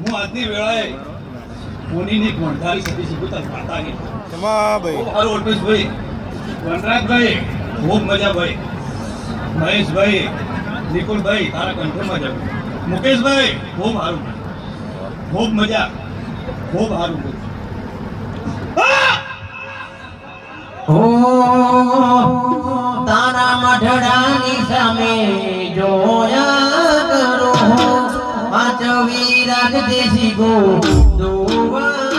હું આજની વેળાએ કોનીની ગોંધારી સતી શીખુતા માતાની તમાભાઈ સારું અલ્પેશભાઈ. વનરાજભાઈ ખૂબ મજા ભાઈ મહેશભાઈ નિકુલભાઈ તારા કંઠમાં જાવ મુકેશભાઈ ખૂબ સારું. ખૂબ મજા. ખૂબ સારું. તારા મઢડાની સામે જોયા কাঁদতেছি দোয়া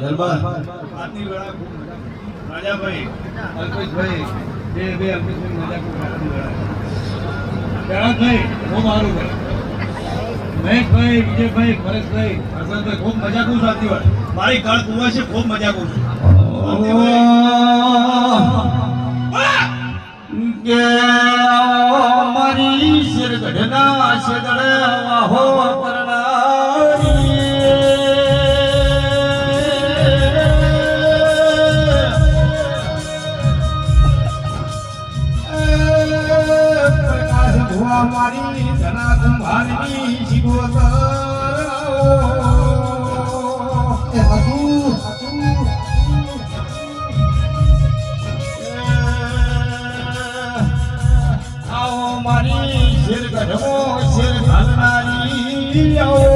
દરબાર. આજની વેળા રાજાભાઈ અલ્પેશભાઈ બે બે અલ્પેશભાઈ મજા ખૂબ આજની વેળા જયરાજભાઈ બહુ મારું ભાઈ મહેશભાઈ વિજયભાઈ પરેશભાઈ હર્ષદભાઈ ખૂબ મજા કરું છું આજની વાર મારી ગાળ કુવા છે ખૂબ મજા કરું છું કે મારી શિર ગઢના શેદળે વાહો મારી ધના કુંભારની શિવોતર એ હતું આવો મારી શિર ગઢમો શિર ઘાલનારી આવો.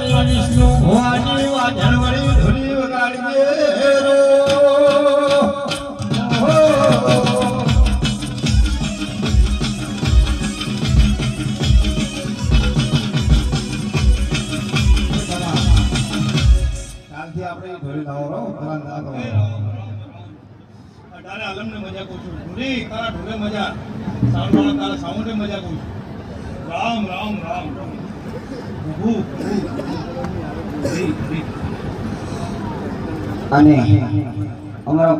મારી વિષ્ણુ ભવાની વાજણ વળી આલમને મજા કરું છું. ઢોલી તારા ઢોલે મજા. વાળા તારા સાઉન્ડે મજા છું. રામ રામ રામ પ્રભુ પ્રભુ અને અમારા